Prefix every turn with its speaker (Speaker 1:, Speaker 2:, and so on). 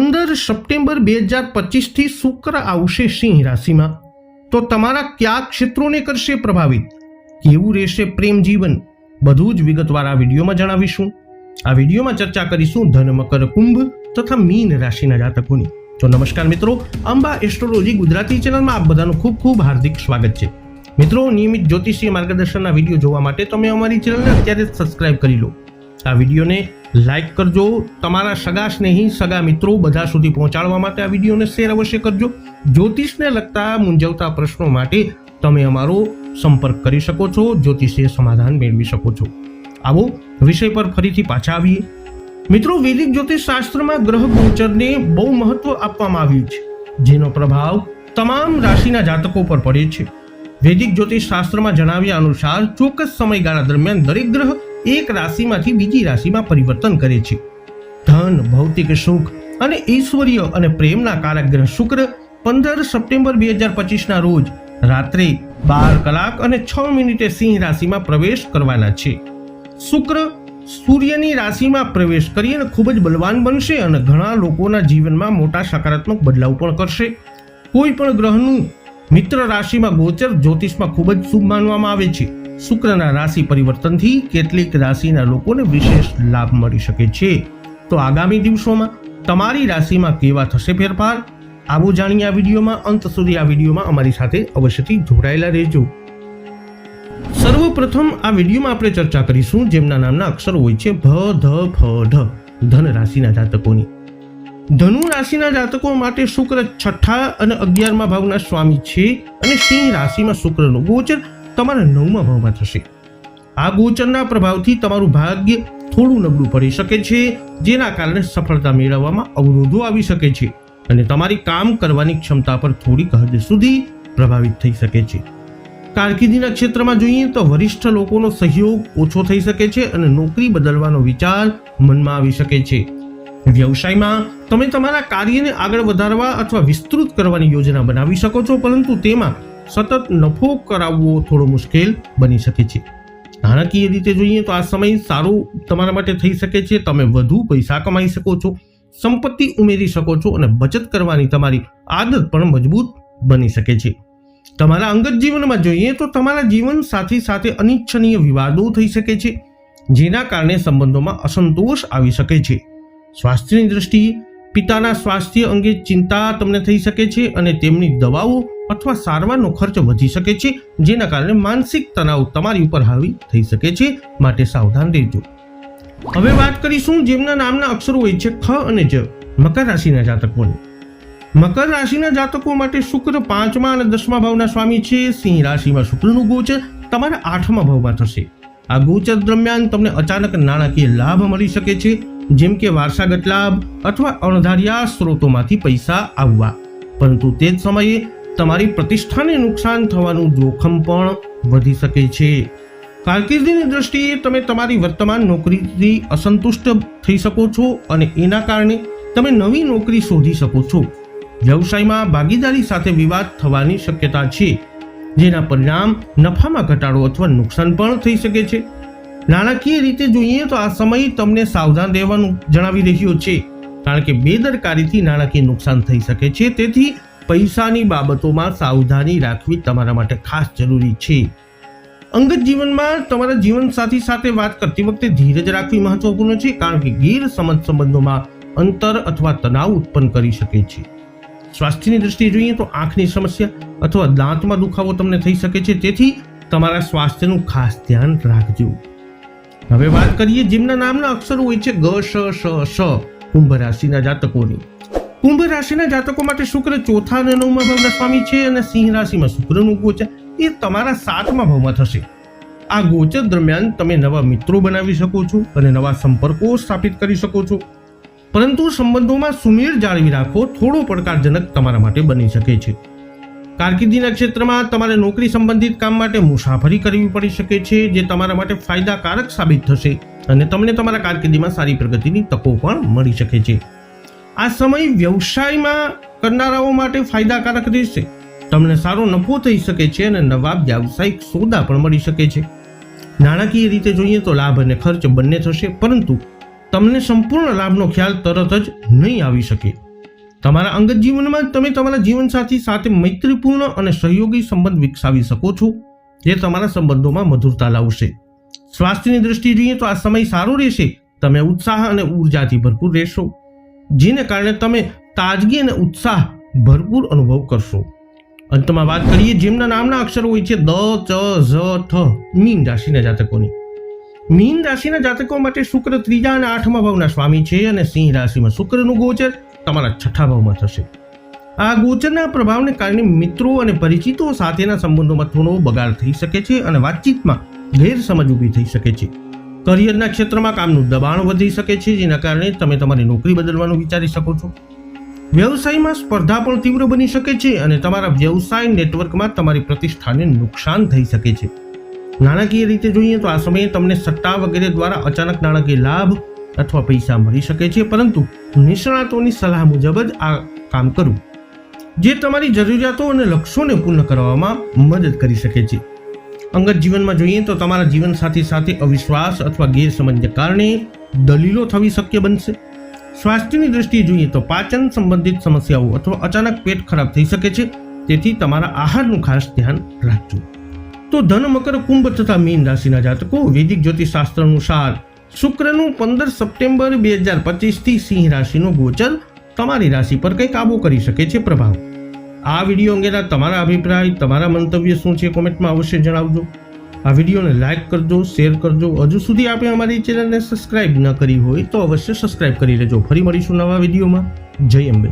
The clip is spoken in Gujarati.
Speaker 1: પંદર સપ્ટેમ્બર બે હજાર પચીસથી શુક્ર આવશે સિંહ રાશિમાં. તો તમારા કયા ક્ષેત્રોને કરશે પ્રભાવિત? કેવું રહેશે પ્રેમ જીવન? બધું જ વિગતવાર આ વિડીયોમાં જણાવીશું. આ વિડીયોમાં ચર્ચા કરીશું ધન, મકર, કુંભ તથા મીન રાશિના જાતકોની. તો નમસ્કાર મિત્રો, અંબા એસ્ટ્રોલોજી ગુજરાતી ચેનલમાં આપ બધાનું ખૂબ ખૂબ હાર્દિક સ્વાગત છે. મિત્રો, નિયમિત જ્યોતિષીય માર્ગદર્શનના વીડિયો જોવા માટે તમે અમારી ચેનલને અત્યારે સબસ્ક્રાઇબ કરી લો. આ વિડીયોને લાઇક કરજો, તમારા સગા સ્નેહી, સગા મિત્રો બધા સુધી પહોંચાડવા માટે આ વિડીયોને શેર અવશ્ય કરજો. જ્યોતિષને લગતા મૂંઝવતા પ્રશ્નો માટે તમે અમારો સંપર્ક કરી શકો છો, જ્યોતિષીય સમાધાન મેળવી શકો છો. આવો વિષય પર ફરીથી પાછા આવીએ. મિત્રો, વૈદિક જ્યોતિષ શાસ્ત્રમાં ગ્રહ ગોચરને બહુ મહત્વ આપવામાં આવ્યું છે, જેનો પ્રભાવ તમામ રાશિના જાતકો પર પડે છે. વૈદિક જ્યોતિષ શાસ્ત્રમાં જણાવ્યા અનુસાર ચોક્કસ સમયગાળા દરમિયાન દરેક ગ્રહ એક રાશિમાંથી બીજી રાશિમાં પરિવર્તન કરે છે. ધન, ભૌતિક સુખ અને ઐશ્વર્ય અને પ્રેમના કારક ગ્રહ શુક્ર પંદર સપ્ટેમ્બર બે હજાર પચીસના રોજ રાત્રે બાર કલાક અને છ મિનિટે સિંહ રાશિમાં પ્રવેશ કરવાના છે. શુક્ર સૂર્યની રાશિમાં પ્રવેશ કરી અને ખૂબ જ બલવાન બનશે અને ઘણા લોકોના જીવનમાં મોટા સકારાત્મક બદલાવ પણ કરશે. કોઈ પણ ગ્રહનું મિત્ર રાશિમાં ગોચર જ્યોતિષમાં ખૂબ જ શુભ માનવામાં આવે છે. શુક્રના રાશિ પરિવર્તનથી કેટલીક રાશિના લોકોને વિશેષ લાભ મળી શકે છે. તો આગામી દિવસોમાં તમારી રાશિમાં કેવા થશે ફેરફાર? આવું જાણીએ આ વિડીયોમાં. અંત સુધી આ વિડીયોમાં અમારી સાથે અવશ્યથી જોડાયેલા રહેજો. સર્વપ્રથમ આ વિડીયોમાં આપણે ચર્ચા કરીશું જેમના નામના અક્ષરો હોય છે ભ, ધ, ફ, ઢ, ધન રાશિના જાતકોની. ધનુ રાશિના જાતકો માટે શુક્ર છઠ્ઠા અને અગિયારમા ભાવના સ્વામી છે અને સિંહ રાશિમાં શુક્રનું ગોચર તમારા નવમા ભાવમાં થશે. આ ગોચરના પ્રભાવથી તમારું ભાગ્ય થોડું નબળું પડી શકે છે, જેના કારણે સફળતા મેળવવામાં અવરોધો આવી શકે છે અને તમારી કામ કરવાની ક્ષમતા પર થોડીક હદ સુધી પ્રભાવિત થઈ શકે છે. કારકિર્દીના ક્ષેત્રમાં જોઈએ તો વરિષ્ઠ લોકોનો સહયોગ ઓછો થઈ શકે છે અને નોકરી બદલવાનો વિચાર મનમાં આવી શકે છે. વ્યવસાયમાં તમે તમારા કાર્યને આગળ વધારવા અથવા વિસ્તૃત કરવાની યોજના બનાવી શકો છો, પરંતુ તેમાં સતત નફો કરાવવો થોડો મુશ્કેલ બની શકે છે. નાણાકીય રીતે જોઈએ તો આ સમય સારો તમારા માટે થઈ શકે છે. તમે વધુ પૈસા કમાઈ શકો છો, સંપત્તિ ઉમેરી શકો છો અને બચત કરવાની તમારી આદત પણ મજબૂત બની શકે છે. તમારા અંગત જીવનમાં જોઈએ તો તમારા જીવન સાથી સાથે અનિચ્છનીય વિવાદો થઈ શકે છે, જેના કારણે સંબંધોમાં અસંતોષ આવી શકે છે. સ્વાસ્થ્યની દ્રષ્ટિએ પિતાના સ્વાસ્થ્ય અંગે ચિંતા તમને થઈ શકે છે અને તેમની દવાઓ અથવા સારવારનો ખર્ચ વધી શકે છે, જેના કારણે માનસિક તણાવ તમારી ઉપર હાવી થઈ શકે છે. માટે સાવધાન રહેજો. હવે વાત કરીશું જેમના નામના અક્ષરો હોય છે, ખ અને જ. મકર રાશિના જાતકોની. મકર રાશિના જાતકો માટે શુક્ર પાંચમા અને દસમા ભાવના સ્વામી છે. સિંહ રાશિમાં શુક્રનું ગોચર તમારા આઠમા ભાવમાં થશે. આ ગોચર દરમિયાન તમને અચાનક નાણાકીય લાભ મળી શકે છે. જેમ કે વારસાગત લાભ અથવા અણધાર્યા સ્ત્રોતોમાંથી પૈસા આવવા. પરંતુ તે જ સમયે તમારી પ્રતિષ્ઠાને નુકસાન થવાનું જોખમ પણ વધી શકે છે. કારકિર્દીની દ્રષ્ટિએ તમે તમારી વર્તમાન નોકરીથી અસંતુષ્ટ થઈ શકો છો અને એના કારણે તમે નવી નોકરી શોધી શકો છો. વ્યવસાયમાં ભાગીદારી સાથે વિવાદ થવાની શક્યતા છે, જેના પરિણામ નફામાં ઘટાડો અથવા નુકસાન પણ થઈ શકે છે. નાણાકીય રીતે જોઈએ તો આ સમય તમને સાવધાન રહેવાનું જણાવી રહ્યો છે. કારણ કે બેદરકારીથી નાણાકીય નુકસાન થઈ શકે છે. તેથી પૈસાની બાબતોમાં સાવધાની રાખવી તમારા માટે ખાસ જરૂરી છે. અંગત જીવનમાં તમારા જીવનસાથી સાથે વાત કરતી વખતે ધીરજ રાખવી મહત્વપૂર્ણ છે. કારણ કે ગેરસમજ સંબંધોમાં અંતર અથવા તણાવ ઉત્પન્ન કરી શકે છે. સ્વાસ્થ્યની દ્રષ્ટિએ જોઈએ તો આંખની સમસ્યા અથવા દાંતમાં દુખાવો તમને થઈ શકે છે. તેથી તમારા સ્વાસ્થ્યનું ખાસ ધ્યાન રાખજો. હવે વાત કરીએ જેમના નામના અક્ષરો હોય છે ગ, શ શ શ, કુંભ રાશિના જાતકોની. કુંભ રાશિના જાતકો માટે શુક્ર ચોથા અને નવમા ભાવના સ્વામી છે અને સિંહ રાશિમાં શુક્રનું ગોચર. એ તમારા સાતમા ભાવમાં થશે. આ ગોચર દરમિયાન તમે નવા મિત્રો બનાવી શકો છો અને નવા સંપર્કો સ્થાપિત કરી શકો છો. પરંતુ સંબંધોમાં સુમેળ જાળવી રાખવો થોડો પડકારજનક તમારા માટે બની શકે છે. કારકિર્દીના ક્ષેત્રમાં તમારે નોકરી સંબંધિત કામ માટે મુસાફરી કરવી પડી શકે છે, જે તમારા માટે ફાયદાકારક સાબિત થશે. અને તમને તમારા કારકિર્દીમાં સારી પ્રગતિની તકો પણ મળી શકે છે. આ સમય વ્યવસાયમાં કરનારાઓ માટે ફાયદાકારક રહેશે. તમને સારો નફો થઈ શકે છે અને નવા વ્યાવસાયિક સોદા પણ મળી શકે છે. નાણાકીય રીતે જોઈએ તો લાભ અને ખર્ચ બંને થશે, પરંતુ તમને સંપૂર્ણ લાભનો ખ્યાલ તરત જ નહીં આવી શકે. તમારા અંગત જીવનમાં તમે તમારા જીવનસાથી સાથે મૈત્રીપૂર્ણ અને સહયોગી સંબંધ વિકસાવી શકો છો. જે તમારા સંબંધોમાં મધુરતા લાવશે. સ્વાસ્થ્યની દ્રષ્ટિએ જોઈએ તો આ સમય સારો રહેશે. તમે ઉત્સાહ અને ઉર્જાથી ભરપૂર રહેશો. જેને કારણે તમે તાજગી અને ઉત્સાહ ભરપૂર અનુભવ કરશો. અંતમાં વાત કરીએ જેમના નામના અક્ષરો હોય છે દ, ચ, ઝ, થ, મીન રાશિના જાતકોની. મીન રાશિના જાતકો માટે શુક્ર ત્રીજા અને આઠમા ભાવના સ્વામી છે અને સિંહ રાશિમાં શુક્રનું ગોચર. તમારા છઠ્ઠા ભાવમાં થશે. આ ગોચરના પ્રભાવને કારણે મિત્રો અને પરિચિતો સાથેના સંબંધોમાં થોડો બગાડ થઈ શકે છે અને વાતચીતમાં ગેરસમજ ઊભી થઈ શકે છે. કરિયરના ક્ષેત્રમાં કામનું દબાણ વધી શકે છે, જેના કારણે તમે તમારી નોકરી બદલવાનું વિચારી શકો છો. વ્યવસાયમાં સ્પર્ધા પણ તીવ્ર બની શકે છે અને તમારા વ્યવસાય નેટવર્કમાં તમારી પ્રતિષ્ઠાને નુકસાન થઈ શકે છે. નાણાકીય રીતે જોઈએ તો આ સમયે તમને સટ્ટા વગેરે દ્વારા અચાનક નાણાકીય લાભ અથવા પૈસા મળી શકે છે, પરંતુ નિષ્ણાતોની સલાહ મુજબ જ આ કામ કરવું. જે તમારી જરૂરિયાતો અને લક્ષ્યોને પૂર્ણ કરવામાં મદદ કરી શકે છે. અંગત જીવનમાં જોઈએ તો તમારા જીવન સાથે અવિશ્વાસ અથવા ગેરસમજને કારણે દલીલો થવી શક્ય બનશે. સ્વાસ્થ્યની દ્રષ્ટિએ જોઈએ તો પાચન સંબંધિત સમસ્યાઓ અથવા અચાનક પેટ ખરાબ થઈ શકે છે. તેથી તમારા આહારનું ખાસ ધ્યાન રાખજો. તો ધન, મકર, કુંભ તથા મીન રાશિના જાતકો વૈદિક જ્યોતિષશાસ્ત્ર અનુસાર શુક્રનું પંદર સપ્ટેમ્બર બે હજાર પચીસથી સિંહ રાશિનો ગોચર તમારી રાશિ પર કંઈક આવો કરી શકે છે પ્રભાવ. આ વીડિયો અંગેના તમારા અભિપ્રાય, તમારા મંતવ્ય શું છે કોમેન્ટમાં અવશ્ય જણાવજો. આ વિડીયોને લાઇક કરજો, શેર કરજો. હજુ સુધી આપણે અમારી ચેનલને સબસ્ક્રાઇબ ન કરી હોય તો અવશ્ય સબસ્ક્રાઇબ કરી લેજો. ફરી મળીશું નવા વિડીયોમાં. જય અંબે.